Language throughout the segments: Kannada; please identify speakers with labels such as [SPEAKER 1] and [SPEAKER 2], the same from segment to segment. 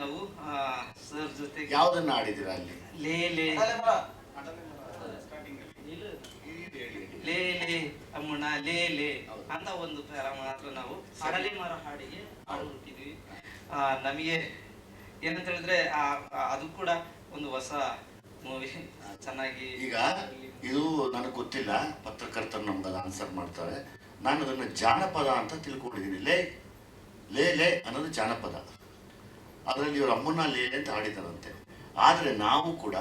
[SPEAKER 1] ನಾವು ಸರ್ ಜೊತೆ
[SPEAKER 2] ಯಾವ್ದನ್ನ ಆಡಿದಿರ ಅಲ್ಲಿ?
[SPEAKER 1] ಲೇ ಲೇ. ಲೇ ಲೇ ಅಮ್ಮಣ್ಣ ಲೇ ಲೇ. ಅಂತ ಒಂದು ಪ್ಯಾರ ಮಾತ್ರ ನಾವು ಅಡಲಿ ಮರ ಹಾಡಿಗೆ ಹಾಡು ನಮಗೆ ಏನಂತ ಹೇಳಿದ್ರೆ ಅದು ಕೂಡ ಒಂದು ಹೊಸ ಮೂವಿ ಚೆನ್ನಾಗಿ
[SPEAKER 2] ಈಗ ಇದು ನನಗೆ ಗೊತ್ತಿಲ್ಲ ಪತ್ರಕರ್ತರು ನಮ್ಗೆ ಆನ್ಸರ್ ಮಾಡ್ತಾರೆ. ನಾನು ಅದನ್ನು ಜಾನಪದ ಅಂತ ತಿಳ್ಕೊಂಡಿದ್ದೀನಿ. ಲೇ ಲೇ ಲೇ ಅನ್ನೋದು ಜಾನಪದ. ಅದರಲ್ಲಿ ಇವ್ರ ಅಮ್ಮನ ಲೇ ಅಂತ ಹಾಡಿದಾರಂತೆ ಆದರೆ ನಾವು ಕೂಡ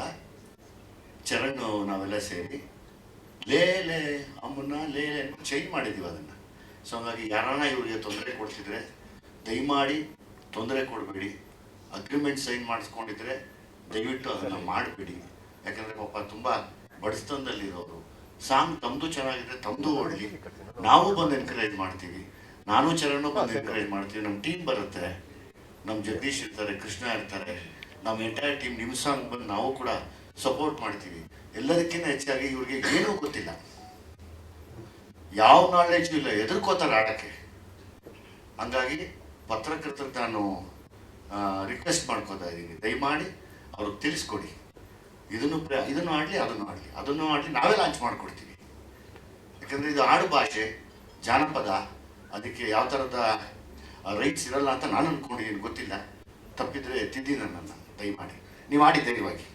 [SPEAKER 2] ಚರಣ್ ನಾವೆಲ್ಲ ಸೇರಿ ಲೇ ಲೇ ಅಮ್ಮನ ಲೇ ಲೇ ಚೇಂಜ್ ಮಾಡಿದ್ದೀವಿ ಅದನ್ನು. ಸೊ ಹಾಗಾಗಿ ಯಾರನ್ನ ಇವರಿಗೆ ತೊಂದರೆ ಕೊಡ್ತಿದ್ರೆ ದಯಮಾಡಿ ತೊಂದರೆ ಕೊಡಬೇಡಿ. ಅಗ್ರಿಮೆಂಟ್ ಸೈನ್ ಮಾಡಿಸ್ಕೊಂಡಿದ್ರೆ ದಯವಿಟ್ಟು ಅದನ್ನು ಮಾಡಬೇಡಿ. ಯಾಕಂದರೆ ಪಾಪ ತುಂಬ ಬಡಸ್ತನದಲ್ಲಿರೋರು ಸಾಂಗ್ ತಮ್ಮದು ಚೆನ್ನಾಗಿದ್ರೆ ತಮ್ಮದು ಓಡಲಿ ನಾವು ಬಂದು ಎನ್ಕರೇಜ್ ಮಾಡ್ತೀವಿ. ನಾನು ಚರಣು ಬಂದು ಎನ್ಕರೇಜ್ ಮಾಡ್ತೀವಿ ನಮ್ಮ ಟೀಮ್ ಬರುತ್ತೆ. ನಮ್ಮ ಜಗದೀಶ್ ಇರ್ತಾರೆ ಕೃಷ್ಣ ಇರ್ತಾರೆ. ನಮ್ಮ ಎಂಟೈರ್ ಟೀಮ್ ನಿಮ್ಮ ಸಾಂಗ್ ಬಂದು ನಾವು ಕೂಡ ಸಪೋರ್ಟ್ ಮಾಡ್ತೀವಿ. ಎಲ್ಲದಕ್ಕಿಂತ ಹೆಚ್ಚಾಗಿ ಇವ್ರಿಗೆ ಏನೂ ಗೊತ್ತಿಲ್ಲ. ಯಾವ ನಾಲೆಜ್ ಇಲ್ಲ ಎದುರ್ಕೋತಾರೆ ಆಡಕ್ಕೆ ಹಂಗಾಗಿ ಪತ್ರಕರ್ತರಿಗೆ ನಾನು ರಿಕ್ವೆಸ್ಟ್ ಮಾಡ್ಕೋತಾ ಇದ್ದೀನಿ. ದಯಮಾಡಿ ಅವ್ರಿಗೆ ತಿಳಿಸ್ಕೊಡಿ. ಇದನ್ನು ಇದನ್ನು ಆಡಲಿ ಅದನ್ನು ಆಡಲಿ. ಅದನ್ನು ಆಡಲಿ ನಾವೇ ಲಾಂಚ್ ಮಾಡಿಕೊಡ್ತೀವಿ. ಯಾಕಂದರೆ ಇದು ಆಡು ಭಾಷೆ ಜಾನಪದ ಅದಕ್ಕೆ ಯಾವ ಥರದ ರೈಟ್ಸ್ ಇರಲ್ಲ ಅಂತ ನಾನು ಅಂದ್ಕೊಂಡಿದ್ದೀನಿ ಗೊತ್ತಿಲ್ಲ. ತಪ್ಪಿದ್ರೆ ತಿದ್ದಿ ನನ್ನನ್ನು, ದಯಮಾಡಿ. ನೀವು ಆಡಿ ಧೈರ್ಯವಾಗಿ.